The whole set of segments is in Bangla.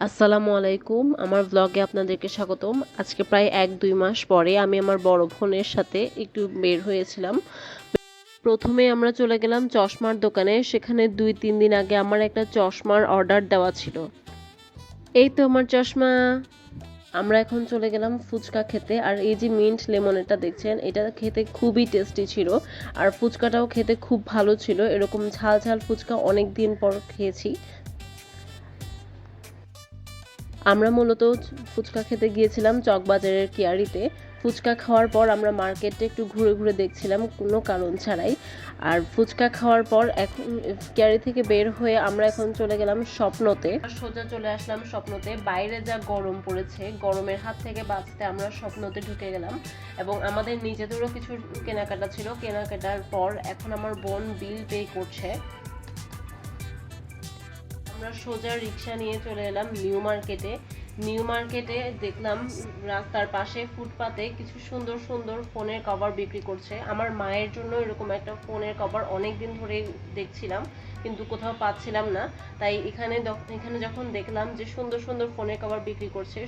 আসসালামু আলাইকুম, আমার ব্লগে আপনাদেরকে স্বাগতম। আজকে প্রায় এক দুই মাস পরে আমি আমার বড় বোনের সাথে একটু বের হয়েছিলাম। প্রথমে আমরা চলে গেলাম চশমার দোকানে, সেখানে দুই তিন দিন আগে আমার একটা চশমার অর্ডার দেওয়া ছিল। এই তো আমার চশমা। আমরা এখন চলে গেলাম ফুচকা খেতে, আর এই যে মিন্ট লেমনেরটা দেখছেন, এটা খেতে খুবই টেস্টি ছিল, আর ফুচকাটাও খেতে খুব ভালো ছিল। এরকম ঝাল ঝাল ফুচকা অনেক দিন পর খেয়েছি। আমরা মূলত ফুচকা খেতে গিয়েছিলাম চকবাজারের কেয়ারিতে। ফুচকা খাওয়ার পর আমরা মার্কেটে একটু ঘুরে ঘুরে দেখছিলাম, কোনো কারণ ছাড়াই। আর ফুচকা খাওয়ার পর এখন কিয়ারি থেকে বের হয়ে আমরা এখন চলে গেলাম স্বপ্নতে। সোজা চলে আসলাম স্বপ্নতে। বাইরে যা গরম পড়েছে, গরমের হাত থেকে বাঁচতে আমরা স্বপ্নতে ঢুকে গেলাম। এবং আমাদের নিজেদেরও কিছু কেনাকাটা ছিল। কেনাকাটার পর এখন আমার বোন বিল পে করছে। আমরা সোজা রিক্সা নিয়ে চলে এলাম নিউ মার্কেটে। নিউ মার্কেটে দেখলাম রাস্তার পাশে ফুটপাতে কিছু সুন্দর সুন্দর ফোনের কভার বিক্রি করছে। আমার মায়ের জন্য এরকম একটা ফোনের কভার অনেক দিন ধরে দেখছিলাম, কিন্তু কোথাও পাচ্ছিলাম না। তাই এখানে এখানে যখন দেখলাম যে সুন্দর সুন্দর ফোনের কভার বিক্রি করছে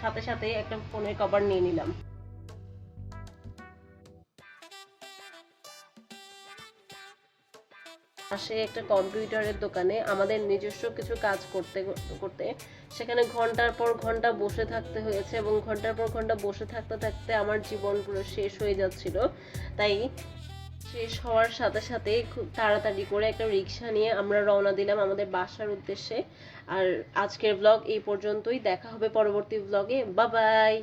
সাথে সাথে একটা ফোনের কভার নিয়ে নিলাম। পাশে একটা কম্পিউটারের দোকানে আমাদের নিজস্ব কিছু কাজ করতে করতে সেখানে ঘণ্টার পর ঘণ্টা বসে থাকতে হয়েছে এবং ঘণ্টার পর ঘণ্টা বসে থাকতে থাকতে আমার জীবন পুরো শেষ হয়ে যাচ্ছিল। তাই শেষ হওয়ার সাথে সাথে খুব তাড়াতাড়ি করে একটা রিক্সা নিয়ে আমরা রওনা দিলাম আমাদের বাসার উদ্দেশ্যে। আর আজকের ব্লগ এই পর্যন্তই। দেখা হবে পরবর্তী ব্লগে বা বাই